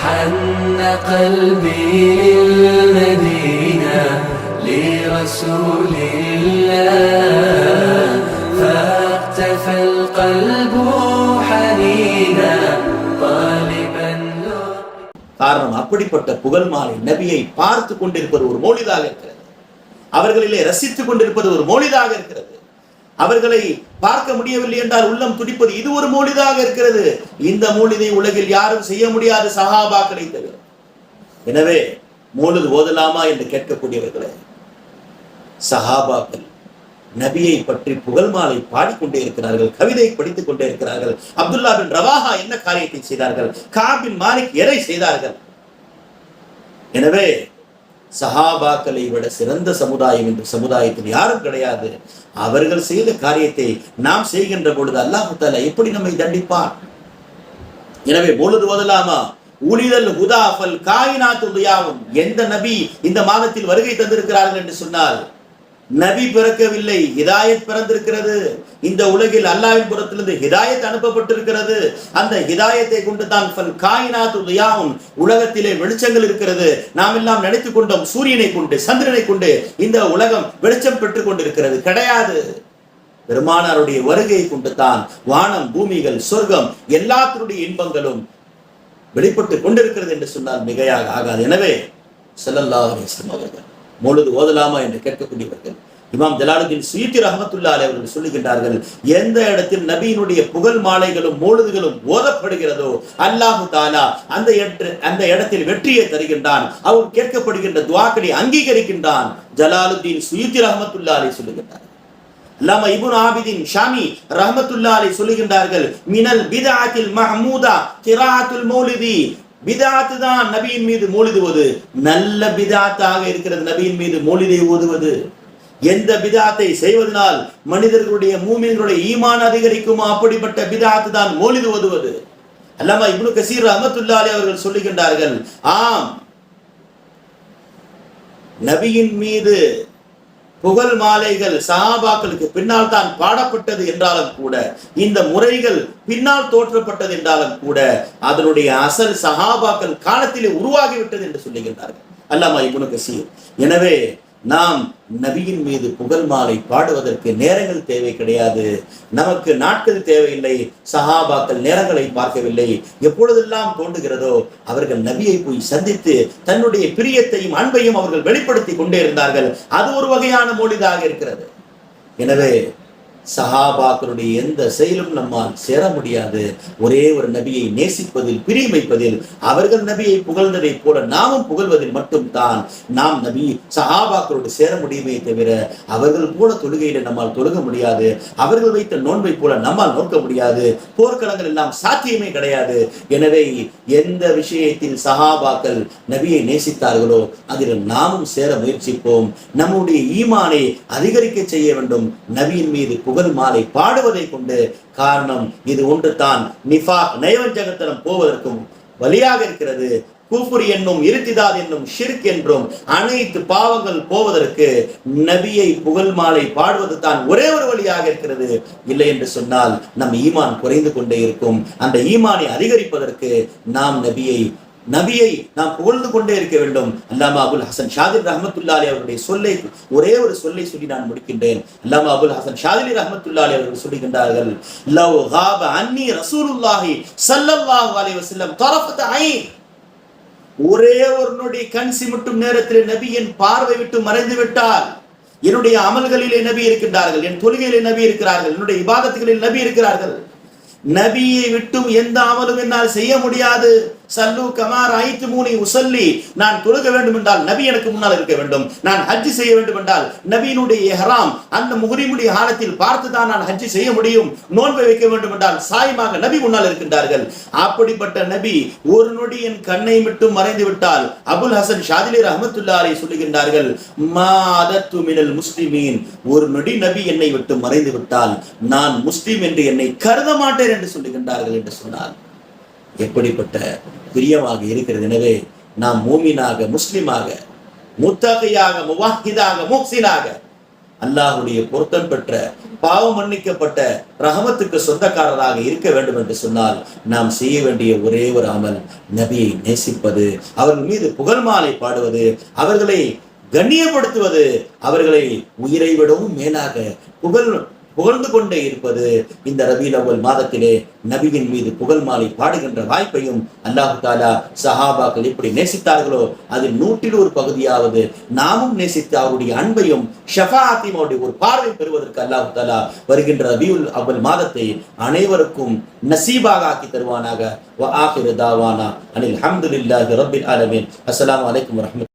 حن قلبي للمدينة لرسول الله فاقتفى القلب حنينا طالبا காரணம் அப்படிப்பட்ட புகழ் மாலை நபியை பார்த்து கொண்டிருப்பது ஒரு மௌலிதாக இருக்கிறது அவர்களிலே ரசித்துக் கொண்டிருப்பது ஒரு மௌலிதாக இருக்கிறது அவர்களை பார்க்க முடியவில்லை என்றால் உள்ளம் துடிப்பது இது ஒரு மூலிதாக இருக்கிறது. இந்த மூலிதை உலகில் யாரும் செய்ய முடியாது சஹாபாக்களை தவிர. எனவே மூலிது ஓதலாமா என்று கேட்கக்கூடியவர்களே சஹாபாக்கள் நபியை பற்றி புகழ் மாலை பாடிக்கொண்டே இருக்கிறார்கள் கவிதை படித்துக் கொண்டே இருக்கிறார்கள். அப்துல்லா பின் ரவாஹா என்ன காரியத்தை செய்தார்கள்? காபின் மாலிக் எதை செய்தார்கள்? எனவே சஹாபாக்களை விட சிறந்த சமுதாயம் என்ற சமுதாயத்தில் யாரும் கிடையாது. அவர்கள் செய்த காரியத்தை நாம் செய்கின்ற பொழுது அல்லாஹு தாலா எப்படி நம்மை தண்டிப்பான்? எனவே பொழுது போதலாமா? உளிதல் ஹுதாஃபல் காயினாத்து துயாவும் எந்த நபி இந்த மாதத்தில் வருகை தந்திருக்கிறார்கள் என்று சொன்னால் நபி பிறக்கவில்லை ஹிதாயத் பிறந்திருக்கிறது. இந்த உலகில் அல்லாவின் புறத்திலிருந்து ஹிதாயத் அனுப்பப்பட்டிருக்கிறது. அந்த ஹிதாயத்தை கொண்டு தான் ஃபல் உலகத்திலே வெளிச்சங்கள் இருக்கிறது. நாம் எல்லாம் நினைத்துக் கொண்டோம் சூரியனை கொண்டு சந்திரனை கொண்டு இந்த உலகம் வெளிச்சம் பெற்றுக் கொண்டிருக்கிறது. கிடையாது. பெருமானாருடைய வருகையை கொண்டு தான் வானம் பூமிகள் சொர்க்கம் எல்லாத்தினுடைய இன்பங்களும் வெளிப்பட்டு கொண்டிருக்கிறது என்று சொன்னால் மிகையாக ஆகாது. எனவே செல்லல்லா அவர்கள் முழுது ஓதலாமா என்று கேட்கக்கூடியவர்கள். இமாம் ஜலாலுதீன் சுயீத்தி ரஹமத்துல்லா அவர்கள் சொல்லுகின்றார்கள் எந்த இடத்தில் நபியினுடைய புகழ் மாலைகளும் மூழுதுகளும் ஓதப்படுகிறதோ அல்லாஹு தாலா அந்த அந்த இடத்தில் வெற்றியை தருகின்றான். அவர் கேட்கப்படுகின்ற துவாக்களை அங்கீகரிக்கின்றான். ஜலாலுதீன் சுயீத்தி ரஹமத்துல்லா சொல்லுகின்றார். லம இபுன் ஆபிதின் ஷாமி ரஹமத்துல்லா அலை சொல்லுகின்றார்கள் மினல் பிதாத்தில் மஹமூதா கிராத்துல் மௌலிதி. பிதாத்து தான் நபியின் மீது மௌலிதுவது நல்ல பிதாத்தாக இருக்கிறது நபியின் மீது மௌலிதை ஓதுவது எந்த பிதாத்தை செய்வதனால் மனிதர்களுடைய மூமியர்களுடைய ஈமான் அதிகரிக்குமோ அப்படிப்பட்ட பிதாத்து தான் மௌலிது ஓதுவது அல்லாமா இப்னு கசீர் ரஹமத்துல்லா அவர்கள் சொல்லுகின்றார்கள் ஆம் நபியின் மீது புகழ் மாலைகள் சஹாபாக்களுக்கு பின்னால் தான் பாடப்பட்டது என்றாலும் கூட இந்த முறைகள் பின்னால் தோற்றப்பட்டது என்றாலும் கூட அதனுடைய அசல் சகாபாக்கள் காலத்திலே உருவாகிவிட்டது என்று சொல்லுகின்றார்கள். அல்லாமா இப்னு கசீர். எனவே நாம் நபியின் மீது புகழ் மாலை பாடுவதற்கு நேரங்கள் தேவை கிடையாது. நமக்கு நாட்கள் தேவையில்லை. சஹாபாக்கள் நேரங்களை பார்க்கவில்லை. எப்பொழுதெல்லாம் தோன்றுகிறதோ அவர்கள் நபியை போய் சந்தித்து தன்னுடைய பிரியத்தையும் அன்பையும் அவர்கள் வெளிப்படுத்தி கொண்டே இருந்தார்கள். அது ஒரு வகையான மொழிதாக இருக்கிறது. எனவே சஹாபாக்களுடைய எந்த செயலும் நம்மால் சேர முடியாது. ஒரே ஒரு நபியை நேசிப்பதில் பிரியம் வைப்பதில் அவர்கள் நபியை புகழ்ந்ததை போல நாமும் புகழ்வதில் மட்டும்தான் நாம் நபி சஹாபாக்களோடு சேர முடியுமே தவிர அவர்கள் போல தொழுகையில நம்மால் தொழுக முடியாது. அவர்கள் வைத்த நோன்பை போல நம்மால் நோக்க முடியாது. போர்க்களங்கள் எல்லாம் சாத்தியமே கிடையாது. எனவே எந்த விஷயத்தில் சஹாபாக்கள் நபியை நேசித்தார்களோ அதில் நாமும் சேர முயற்சிப்போம். நம்முடைய ஈமானை அதிகரிக்க செய்ய வேண்டும். நபியின் மீது புகழ் மாலை பாடுவதை கொண்டு காரணம் இது ஒன்று தான் நிஃபா நயவஞ்சகத்தனம் போவதற்கும் வழியாக இருக்கிறது. கூஃபுர் என்னும் இருத்திதாத் என்னும் ஷிர்க் என்றும் அனைத்து பாவங்கள் போவதற்கு நபியை புகழ் மாலை பாடுவது தான் ஒரே ஒரு வழியாக இருக்கிறது. இல்லை என்று சொன்னால் நம் ஈமான் குறைந்து கொண்டே இருக்கும். அந்த ஈமானை அதிகரிப்பதற்கு நாம் நபியை நபியை நாம் புகழ்ந்து கொண்டே இருக்க வேண்டும். அல்லாமா அபுல் ஹசன் ஷாதிர் ரஹமத்துல்லாலி அவருடைய சொல்லை ஒரே ஒரு சொல்லை சொல்லி நான் முடிக்கின்றேன். அல்லாமா அபுல் ஹசன் ஷாதிரி ரஹமத்துல்லாலி அவர்கள் சொல்லுகின்றார்கள் லவ் ஹாப அன்னி ரசூலுல்லாஹி சல்லல்லாஹு அலைஹி வஸல்லம் தரஃபத் ஐன் ஒரே ஒரு நொடி கண் சிமிட்டும் நேரத்தில் நபி என் பார்வை விட்டு மறைந்து விட்டால் என்னுடைய அமல்களிலே நபி இருக்கின்றார்கள் என் தொழுகையிலே நபி இருக்கிறார்கள் என்னுடைய இபாதத்துகளில் நபி இருக்கிறார்கள். நபியை விட்டும் எந்த அமலும் என்னால் செய்ய முடியாது. சல்லு கமார் ஐத்து மூனி உசல்லி. நான் தொழுக வேண்டும் என்றால் நபி எனக்கு முன்னால் இருக்க வேண்டும். நான் ஹஜ்ஜி செய்ய வேண்டும் என்றால் நபியினுடைய எஹராம் அந்த முகரிமுடைய காலத்தில் பார்த்து தான் நான் ஹஜ்ஜி செய்ய முடியும். நோன்பை வைக்க வேண்டும் என்றால் சாயமாக நபி முன்னால் இருக்கின்றார்கள். அப்படிப்பட்ட நபி ஒரு நொடி என் கண்ணை மட்டும் மறைந்து விட்டால் அபுல் ஹசன் ஷாதிலி ரஹமத்துல்லாரை சொல்லுகின்றார்கள் மாதத்து மினல் முஸ்லிமீன். ஒரு நொடி நபி என்னை விட்டு மறைந்து விட்டால் நான் முஸ்லிம் என்று என்னை கருத மாட்டேன் என்று சொல்லுகின்றார்கள் என்று சொன்னார். எப்படிப்பட்ட பிரியமாக இருக்கிறது. எனவே நாம் மூமினாக முஸ்லிமாக முத்தகையாக முவாஹிதாக முக்சினாக அல்லாஹ்வுடைய பொருத்தம் பெற்ற பாவம் மன்னிக்கப்பட்ட ரகமத்துக்கு சொந்தக்காரராக இருக்க வேண்டும் என்று சொன்னால் நாம் செய்ய வேண்டிய ஒரே ஒரு அமல் நபியை நேசிப்பது அவர்கள் மீது புகழ் மாலை பாடுவது அவர்களை கண்ணியப்படுத்துவது அவர்களை உயிரை விடவும் மேலாக புகழ் புகழ்ந்து கொண்டே இருப்பது இந்த ரபீல் அவ்வல் மாதத்திலே நபியின் மீது புகழ் மாலை பாடுகின்ற வாய்ப்பையும் அல்லாஹு தாலா சஹாபாக்கள் எப்படி நேசித்தார்களோ அதில் நூற்றில் ஒரு பகுதியாவது நாமும் நேசித்து அவருடைய அன்பையும் ஷஃபாத்தையும் அவருடைய ஒரு பார்வை பெறுவதற்கு அல்லாஹு தாலா வருகின்ற ரபியுல் அவ்வல் மாதத்தை அனைவருக்கும் நசீபாக ஆக்கி தருவானாக. வ ஆகிரு தாவானா. அனில் அல்ஹம்துலில்லாஹி ரப்பில் ஆலமீன். அஸ்ஸலாமு அலைக்கும் வரஹ்மத்துல்லாஹி